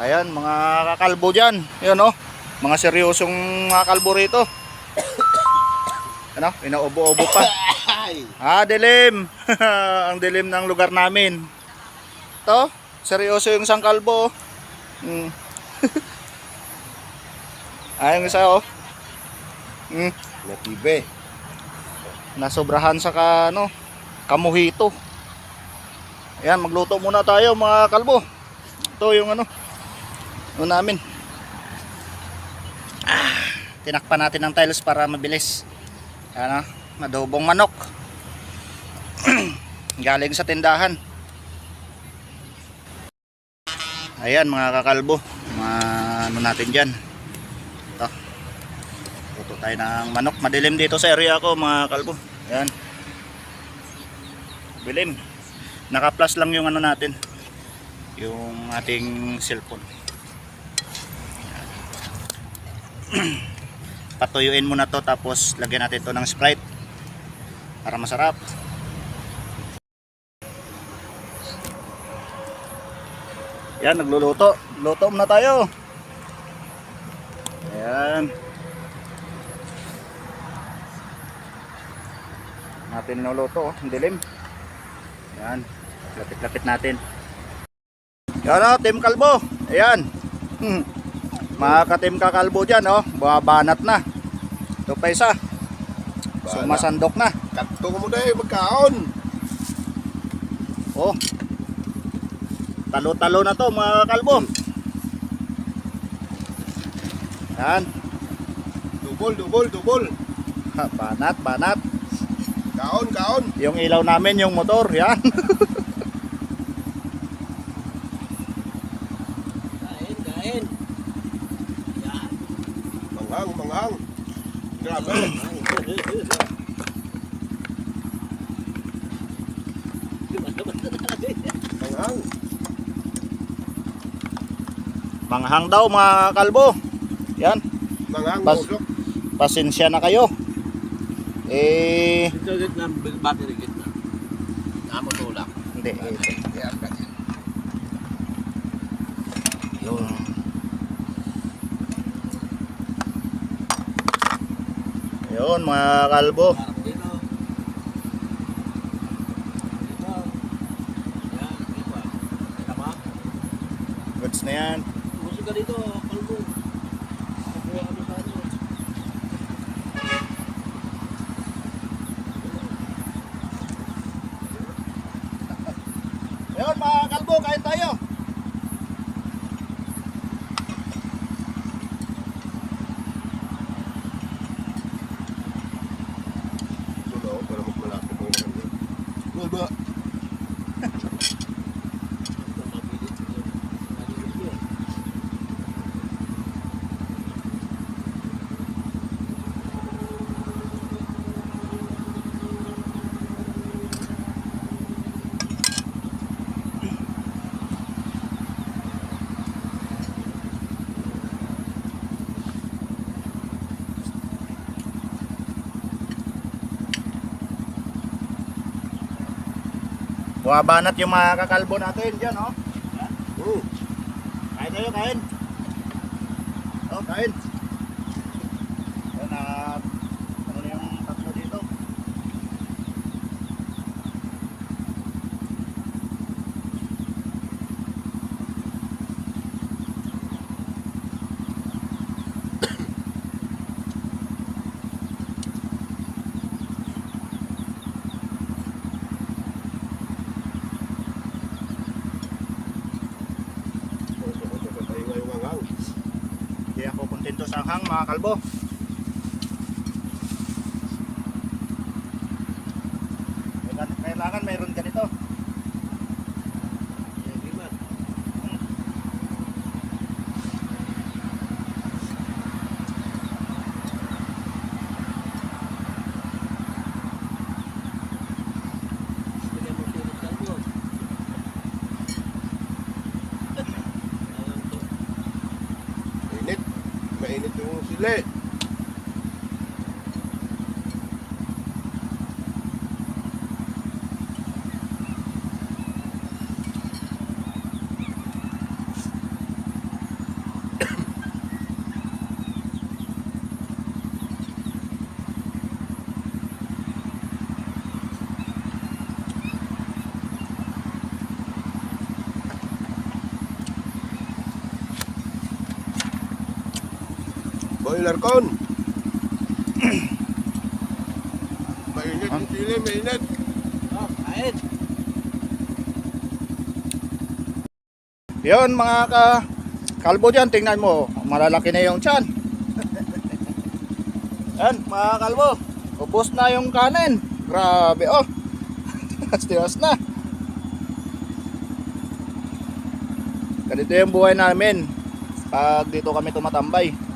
Ayan, mga kakalbo dyan. Yun oh. Mga seryosong mga kalbo rito. ano, inaubo-ubo pa. Ah, dilim. Ang dilim ng lugar namin. To, seryoso yung isang kalbo. oh. Mm. ah, yung isa oh. Mm. Natibe. Nasobrahan sa ka, ano, kamuhito. Ayan, magluto muna tayo mga kalbo. Ito yung ano, ano namin. Ah, tinakpan natin ng tiles para mabilis. Ah, madobong manok. Galing sa tindahan. Ayan mga kakalbo, mga ano natin dyan. Ito. Luto tayo ng manok. Madilim dito sa area ko mga kalbo. Ayan. Bilim. Naka-plus lang yung ano natin. Yung ating cellphone. Ayan. Patuyuin muna to tapos lagyan natin to ng Sprite para masarap. Yan, nagluluto. Luto muna tayo. Ayan. Natin niluluto, oh. Dilim. Ayan. Lapit-lapit natin. Yan o, Team Kalbo. Ayan. Hmm. Mga ka-Team Kakalbo dyan, oh. Bumabanat na. Ito pa isa. Sumasandok na. Kato ko mo dahil magkaon. Oh. Talo-talo na to mga kalbo. Yan. Dubol, dubol, dubol. Ha, banat, banat. Kaon, kaon. Yung ilaw namin, yung motor. Yan. Kain, kain. Manghang, manghang. Grabe. Manghang. Manghang daw mga kalbo. Yan. Manghang, Pas- busok. Pasensya na kayo. Eh, Ito git na battery git na. Amo tulak. hindi. Eh, Yan, yan. Yun. Mga kalbo. Goods na yan. Musik ka dito, Bye. Bumabanat yung mga kakalbo natin dyan, oh. Hmm. Kain tayo, kain. Oh, kain. Yan, ah, ano na yung tatlo dito? Busok, tayo ngayong manghang. Hindi ako kontento sa hang, mga kalbo. Kailangan mayroon ganito. Yan, lima. Bigyan mo sunod kalbo. Ayan to. Mainit. Mainit aircon. mainit yung sili, mainit. Oh, kain. Yun mga ka kalbo dyan, tingnan mo, malalaki na yung tiyan. Yan mga kalbo, ubos na yung kanin. Grabe oh. Tiwas na. Ganito yung buhay namin pag dito kami tumatambay.